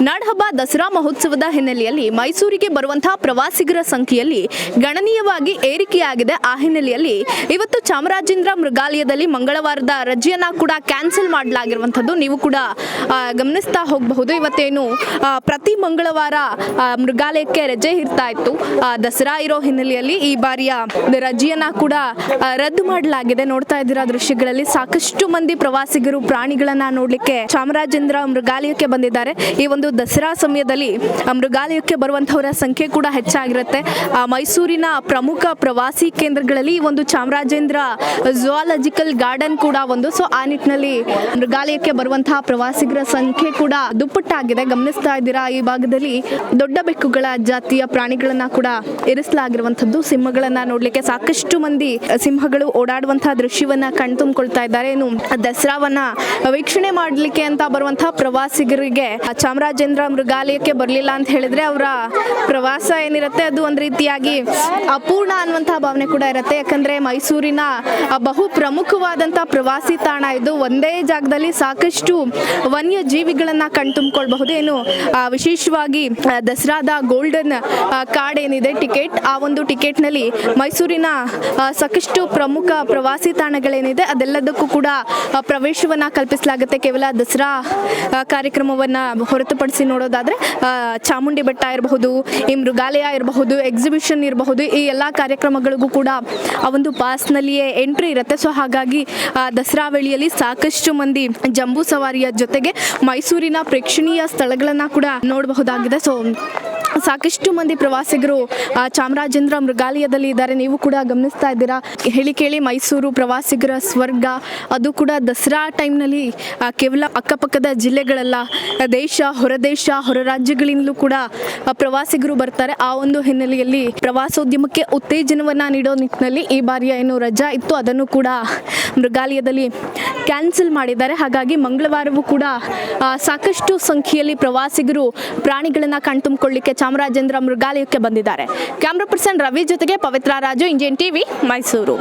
ನಾಡಹಬ್ಬ ದಸರಾ ಮಹೋತ್ಸವದ ಹಿನ್ನೆಲೆಯಲ್ಲಿ ಮೈಸೂರಿಗೆ ಬರುವಂತಹ ಪ್ರವಾಸಿಗರ ಸಂಖ್ಯೆಯಲ್ಲಿ ಗಣನೀಯವಾಗಿ ಏರಿಕೆಯಾಗಿದೆ. ಆ ಹಿನ್ನೆಲೆಯಲ್ಲಿ ಇವತ್ತು ಚಾಮರಾಜೇಂದ್ರ ಮೃಗಾಲಯದಲ್ಲಿ ಮಂಗಳವಾರದ ರಜೆಯನ್ನ ಕೂಡ ಕ್ಯಾನ್ಸಲ್ ಮಾಡಲಾಗಿರುವಂಥದ್ದು. ನೀವು ಕೂಡ ಗಮನಿಸ್ತಾ ಹೋಗಬಹುದು. ಇವತ್ತೇನು ಪ್ರತಿ ಮಂಗಳವಾರ ಮೃಗಾಲಯಕ್ಕೆ ರಜೆ ಇರ್ತಾ ಇತ್ತು. ದಸರಾ ಇರೋ ಹಿನ್ನೆಲೆಯಲ್ಲಿ ಈ ಬಾರಿಯ ರಜೆಯನ್ನ ಕೂಡ ರದ್ದು ಮಾಡಲಾಗಿದೆ. ನೋಡ್ತಾ ಇದ್ದೀರಾ ದೃಶ್ಯಗಳಲ್ಲಿ ಸಾಕಷ್ಟು ಮಂದಿ ಪ್ರವಾಸಿಗರು, ಪ್ರಾಣಿಗಳನ್ನ ನೋಡ್ಲಿಕ್ಕೆ ಚಾಮರಾಜೇಂದ್ರ ಮೃಗಾಲಯಕ್ಕೆ ಬಂದಿದ್ದಾರೆ. ಈ ಒಂದು ದಸರಾ ಸಮಯದಲ್ಲಿ ಮೃಗಾಲಯಕ್ಕೆ ಬರುವಂತಹವರ ಸಂಖ್ಯೆ ಕೂಡ ಹೆಚ್ಚಾಗಿರುತ್ತೆ. ಮೈಸೂರಿನ ಪ್ರಮುಖ ಪ್ರವಾಸಿ ಕೇಂದ್ರಗಳಲ್ಲಿ ಒಂದು ಚಾಮರಾಜೇಂದ್ರ ಝುವಾಲಜಿಕಲ್ ಗಾರ್ಡನ್ ಕೂಡ ಒಂದು. ಸೊ ಆ ನಿಟ್ಟಿನಲ್ಲಿ ಮೃಗಾಲಯಕ್ಕೆ ಬರುವಂತಹ ಪ್ರವಾಸಿಗರ ಸಂಖ್ಯೆ ಕೂಡ ದುಪ್ಪಟ್ಟಾಗಿದೆ. ಗಮನಿಸ್ತಾ ಇದ್ದೀರಾ? ಈ ಭಾಗದಲ್ಲಿ ದೊಡ್ಡ ಬೆಕ್ಕುಗಳ ಜಾತಿಯ ಪ್ರಾಣಿಗಳನ್ನ ಕೂಡ ಇರಿಸಲಾಗಿರುವಂಥದ್ದು. ಸಿಂಹಗಳನ್ನ ನೋಡ್ಲಿಕ್ಕೆ ಸಾಕಷ್ಟು ಮಂದಿ ಸಿಂಹಗಳು ಓಡಾಡುವಂತಹ ದೃಶ್ಯವನ್ನ ಕಣ್ತುಂಬಿಕೊಳ್ತಾ ಇದ್ದಾರೆ. ಏನು ದಸರಾವನ್ನ ವೀಕ್ಷಣೆ ಮಾಡಲಿಕ್ಕೆ ಅಂತ ಬರುವಂತಹ ಪ್ರವಾಸಿಗರಿಗೆ ಆ ಚಾಮರಾಜೇಂದ್ರ ಮೃಗಾಲಯಕ್ಕೆ ಬರಲಿಲ್ಲ ಅಂತ ಹೇಳಿದ್ರೆ ಅವರ ಪ್ರವಾಸ ಏನಿರುತ್ತೆ ಅದು ಒಂದು ರೀತಿಯಾಗಿ ಅಪೂರ್ಣ ಅನ್ನುವಂತಹ ಭಾವನೆ ಕೂಡ ಇರುತ್ತೆ. ಯಾಕಂದ್ರೆ ಮೈಸೂರಿನ ಬಹು ಪ್ರಮುಖವಾದಂತಹ ಪ್ರವಾಸಿ ತಾಣ ಇದು. ಒಂದೇ ಜಾಗದಲ್ಲಿ ಸಾಕಷ್ಟು ವನ್ಯ ಜೀವಿಗಳನ್ನ ಕಣ್ತುಂಬಿಕೊಳ್ಬಹುದು. ಏನು ವಿಶೇಷವಾಗಿ ದಸರಾದ ಗೋಲ್ಡನ್ ಕಾರ್ಡ್ ಏನಿದೆ, ಟಿಕೆಟ್, ಆ ಒಂದು ಟಿಕೆಟ್ನಲ್ಲಿ ಮೈಸೂರಿನ ಸಾಕಷ್ಟು ಪ್ರಮುಖ ಪ್ರವಾಸಿ ತಾಣಗಳೇನಿದೆ, ಅದೆಲ್ಲದಕ್ಕೂ ಕೂಡ ಪ್ರವೇಶವನ್ನ ಕಲ್ಪಿಸಲಾಗುತ್ತೆ. ಕೇವಲ ದಸರಾ ಕಾರ್ಯಕ್ರಮವನ್ನ ಹೊರತುಪಡಿಸಿ ನೋಡೋದಾದ್ರೆ ಆ, ಚಾಮುಂಡಿ ಬೆಟ್ಟ ಇರಬಹುದು ಈ ಮೃಗಾಲಯ ಇರಬಹುದು ಎಕ್ಸಿಬಿಷನ್ ಇರಬಹುದು ಈ ಎಲ್ಲ ಕಾರ್ಯಕ್ರಮಗಳಿಗೂ ಕೂಡ ಆ ಒಂದು ಪಾಸ್ನಲ್ಲಿಯೇ ಎಂಟ್ರಿ ಇರುತ್ತೆ. ಸೊ ಹಾಗಾಗಿ ದಸರಾ ವೇಳೆಯಲ್ಲಿ ಸಾಕಷ್ಟು ಮಂದಿ ಜಂಬೂ ಸವಾರಿಯ ಜೊತೆಗೆ ಮೈಸೂರಿನ ಪ್ರೇಕ್ಷಣೀಯ ಸ್ಥಳಗಳನ್ನ ಕೂಡ ನೋಡಬಹುದಾಗಿದೆ. ಸೊ ಸಾಕಷ್ಟು ಮಂದಿ ಪ್ರವಾಸಿಗರು ಚಾಮರಾಜೇಂದ್ರ ಮೃಗಾಲಯದಲ್ಲಿ ಇದ್ದಾರೆ. ನೀವು ಕೂಡ ಗಮನಿಸ್ತಾ ಇದ್ದೀರಾ? ಹೇಳಿ ಕೇಳಿ, ಮೈಸೂರು ಪ್ರವಾಸಿಗರ ಸ್ವರ್ಗ, ಅದು ಕೂಡ ದಸರಾ ಟೈಮ್ನಲ್ಲಿ ಕೇವಲ ಅಕ್ಕಪಕ್ಕದ ಜಿಲ್ಲೆಗಳಲ್ಲ, ದೇಶ, ಹೊರದೇಶ, ಹೊರ ರಾಜ್ಯಗಳಿಂದಲೂ ಕೂಡ ಪ್ರವಾಸಿಗರು ಬರ್ತಾರೆ. ಆ ಒಂದು ಹಿನ್ನೆಲೆಯಲ್ಲಿ ಪ್ರವಾಸೋದ್ಯಮಕ್ಕೆ ಉತ್ತೇಜನವನ್ನು ನೀಡೋ ನಿಟ್ಟಿನಲ್ಲಿ ಈ ಬಾರಿಯ ಏನು ರಜಾ ಇತ್ತು ಅದನ್ನು ಕೂಡ ಮೃಗಾಲಯದಲ್ಲಿ ಕ್ಯಾನ್ಸಲ್ ಮಾಡಿದ್ದಾರೆ. ಹಾಗಾಗಿ ಮಂಗಳವಾರವೂ ಕೂಡ ಸಾಕಷ್ಟು ಸಂಖ್ಯೆಯಲ್ಲಿ ಪ್ರವಾಸಿಗರು ಪ್ರಾಣಿಗಳನ್ನು ಕಣ್ತುಂಬಿಕೊಳ್ಳಿಕ್ಕೆ ಚಾಮರಾಜೇಂದ್ರ ಮೃಗಾಲಯಕ್ಕೆ ಬಂದಿದ್ದಾರೆ. ಕ್ಯಾಮ್ರಾ ಪರ್ಸನ್ ರವಿ ಜೊತೆಗೆ ಪವಿತ್ರ ರಾಜು ಇಂಜಿನ್ ಟಿವಿ, ಮೈಸೂರು.